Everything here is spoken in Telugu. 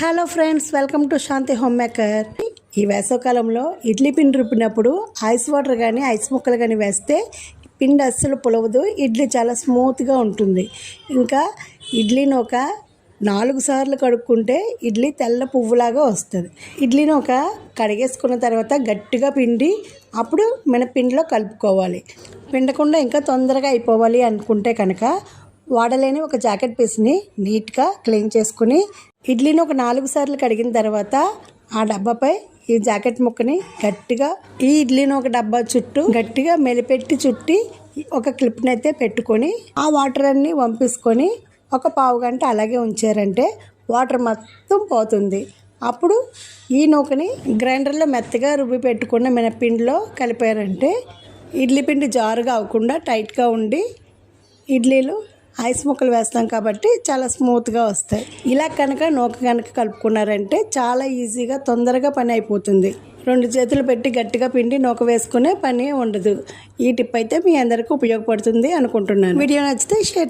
Hello friends welcome to Shanti home maker ఈ వేసవకాలంలో ఇడ్లీ పిండి రుబ్బినప్పుడు ఐస్ వాటర్ కానీ ఐస్ ముక్కలు కానీ వేస్తే పిండి అస్సలు పులవదు ఇడ్లీ చాలా స్మూత్గా ఉంటుంది. ఇంకా ఇడ్లీని ఒక నాలుగు సార్లు కడుక్కుంటే ఇడ్లీ తెల్ల పువ్వులాగా వస్తుంది. ఇడ్లీని ఒక కడిగేసుకున్న తర్వాత గట్టిగా పిండి అప్పుడు మినపిండిలో కలుపుకోవాలి. పిండకుండా ఇంకా తొందరగా అయిపోవాలి అనుకుంటే కనుక వాడలేని ఒక జాకెట్ పీస్ని నీట్గా క్లీన్ చేసుకుని ఇడ్లీని ఒక నాలుగు సార్లు కడిగిన తర్వాత ఆ డబ్బాపై ఈ జాకెట్ ముక్కని గట్టిగా ఈ ఇడ్లీని ఒక డబ్బా చుట్టూ గట్టిగా మెలిపెట్టి చుట్టి ఒక క్లిప్ని అయితే పెట్టుకొని ఆ వాటర్ అన్ని వంపేసుకొని ఒక పావు గంట అలాగే ఉంచారంటే వాటర్ మొత్తం పోతుంది. అప్పుడు ఈ నూకని గ్రైండర్లో మెత్తగా రుబ్బి పెట్టుకున్న మినపిండిలో కలిపారంటే ఇడ్లీ పిండి జారుగా అవ్వకుండా టైట్గా ఉండి ఇడ్లీలు ఐస్ ముక్కలు వేస్తాం కాబట్టి చాలా స్మూత్గా వస్తాయి. ఇలా కనుక నూక కనుక కలుపుకున్నారంటే చాలా ఈజీగా తొందరగా పని అయిపోతుంది. రెండు చేతులు పెట్టి గట్టిగా పిండి నూక వేసుకునే పని ఉండదు. ఈ టిప్ అయితే మీ అందరికీ ఉపయోగపడుతుంది అనుకుంటున్నాను. వీడియో నచ్చితే షేర్